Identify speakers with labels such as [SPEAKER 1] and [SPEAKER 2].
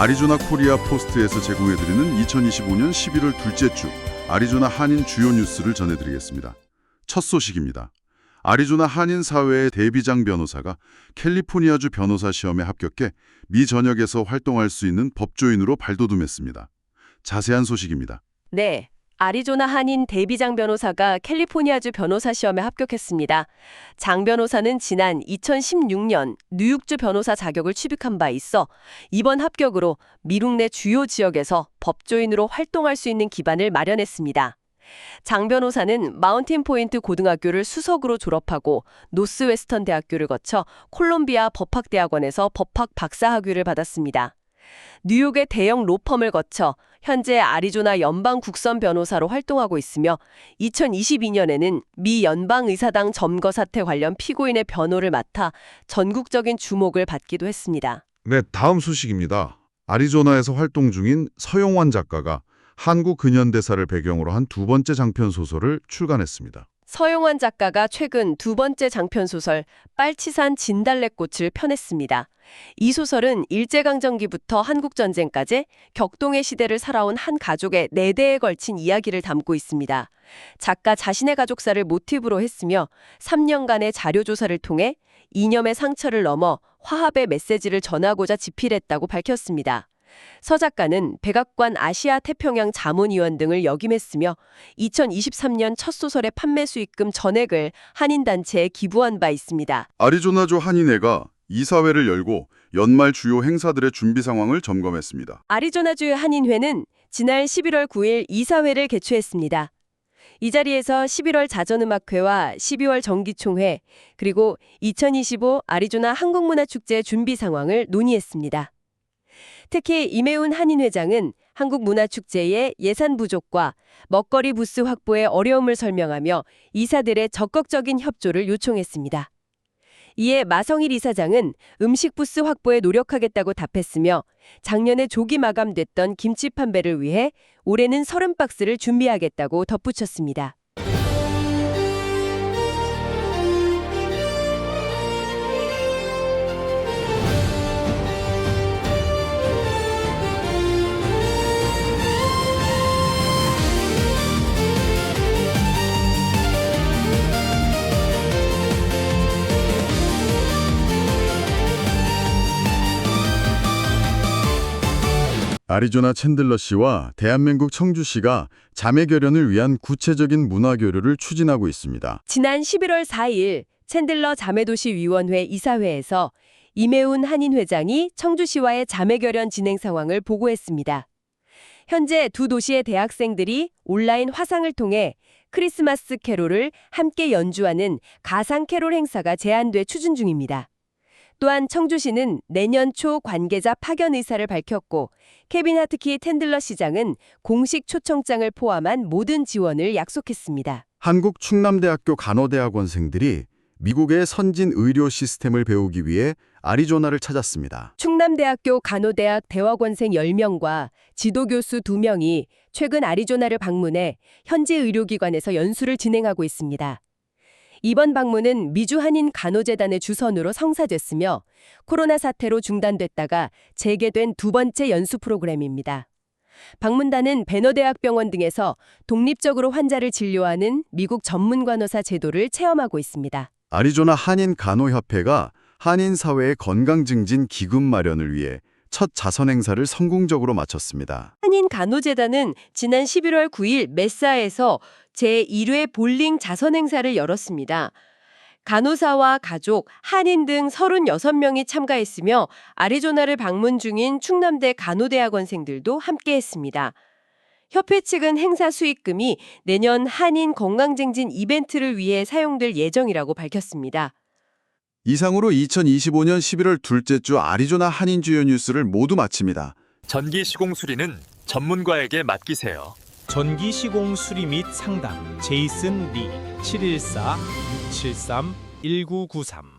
[SPEAKER 1] 아리조나 코리아 포스트에서 제공해드리는 2025년 11월 둘째 주 아리조나 한인 주요 뉴스를 전해드리겠습니다. 첫 소식입니다. 아리조나 한인 사회의 데비장 변호사가 캘리포니아주 변호사 시험에 합격해 미 전역에서 활동할 수 있는 법조인으로 발돋움했습니다. 자세한 소식입니다.
[SPEAKER 2] 네. 아리조나 한인 데비장 변호사가 캘리포니아주 변호사 시험에 합격했습니다. 장 변호사는 지난 2016년 뉴욕주 변호사 자격을 취득한 바 있어 이번 합격으로 미국 내 주요 지역에서 법조인으로 활동할 수 있는 기반을 마련했습니다. 장 변호사는 마운틴 포인트 고등학교를 수석으로 졸업하고 노스웨스턴 대학교를 거쳐 콜롬비아 법학대학원에서 법학 박사 학위를 받았습니다. 뉴욕의 대형 로펌을 거쳐 현재 아리조나 연방 국선 변호사로 활동하고 있으며 2022년에는 미 연방의사당 점거 사태 관련 피고인의 변호를 맡아 전국적인 주목을 받기도 했습니다.
[SPEAKER 1] 네, 다음 소식입니다. 아리조나에서 활동 중인 서용환 작가가 한국 근현대사를 배경으로 한 두 번째 장편 소설을 출간했습니다.
[SPEAKER 2] 서용환 작가가 최근 두 번째 장편 소설 빨치산 진달래꽃을 펴냈습니다. 이 소설은 일제강점기부터 한국전쟁까지 격동의 시대를 살아온 한 가족의 네 대에 걸친 이야기를 담고 있습니다. 작가 자신의 가족사를 모티브로 했으며 3년간의 자료조사를 통해 이념의 상처를 넘어 화합의 메시지를 전하고자 집필했다고 밝혔습니다. 서 작가는 백악관 아시아 태평양 자문위원 등을 역임했으며 2023년 첫 소설의 판매 수익금 전액을 한인단체에 기부한 바 있습니다.
[SPEAKER 1] 아리조나주 한인회가 이사회를 열고 연말 주요 행사들의 준비 상황을 점검했습니다.
[SPEAKER 2] 아리조나주 한인회는 지난 11월 9일 이사회를 개최했습니다. 이 자리에서 11월 자전음악회와 12월 정기총회 그리고 2025 아리조나 한국문화축제 준비 상황을 논의했습니다. 특히 이매운 한인회장은 한국문화축제의 예산 부족과 먹거리 부스 확보의 어려움을 설명하며 이사들의 적극적인 협조를 요청했습니다. 이에 마성일 이사장은 음식 부스 확보에 노력하겠다고 답했으며 작년에 조기 마감됐던 김치 판매를 위해 올해는 30박스를 준비하겠다고 덧붙였습니다.
[SPEAKER 1] 아리조나 챈들러 씨와 대한민국 청주 씨가 자매 결연을 위한 구체적인 문화 교류를 추진하고 있습니다.
[SPEAKER 2] 지난 11월 4일 챈들러 자매도시 위원회 이사회에서 이매운 한인 회장이 청주시와의 자매 결연 진행 상황을 보고했습니다. 현재 두 도시의 대학생들이 온라인 화상을 통해 크리스마스 캐롤을 함께 연주하는 가상 캐롤 행사가 제안돼 추진 중입니다. 또한 청주시는 내년 초 관계자 파견 의사를 밝혔고 케빈 하트키 텐들러 시장은 공식 초청장을 포함한 모든 지원을 약속했습니다.
[SPEAKER 1] 한국 충남대학교 간호대학원생들이 미국의 선진 의료 시스템을 배우기 위해 아리조나를 찾았습니다.
[SPEAKER 2] 충남대학교 간호대학 대학원생 10명과 지도교수 2명이 최근 아리조나를 방문해 현지 의료기관에서 연수를 진행하고 있습니다. 이번 방문은 미주 한인 간호재단의 주선으로 성사됐으며 코로나 사태로 중단됐다가 재개된 두 번째 연수 프로그램입니다. 방문단은 배너대학병원 등에서 독립적으로 환자를 진료하는 미국 전문 간호사 제도를 체험하고 있습니다.
[SPEAKER 1] 아리조나 한인 간호협회가 한인 사회의 건강 증진 기금 마련을 위해 첫 자선 행사를 성공적으로 마쳤습니다.
[SPEAKER 2] 한인 간호재단은 지난 11월 9일 메사에서 제1회 볼링 자선 행사를 열었습니다. 간호사와 가족, 한인 등 36명이 참가했으며 아리조나를 방문 중인 충남대 간호대학원생들도 함께했습니다. 협회 측은 행사 수익금이 내년 한인 건강증진 이벤트를 위해 사용될 예정이라고 밝혔습니다.
[SPEAKER 1] 이상으로 2025년 11월 둘째 주 아리조나 한인 주요 뉴스를 모두 마칩니다.
[SPEAKER 3] 전기 시공 수리는 전문가에게 맡기세요.
[SPEAKER 4] 전기 시공 수리 및 상담 제이슨 리 714 673 1993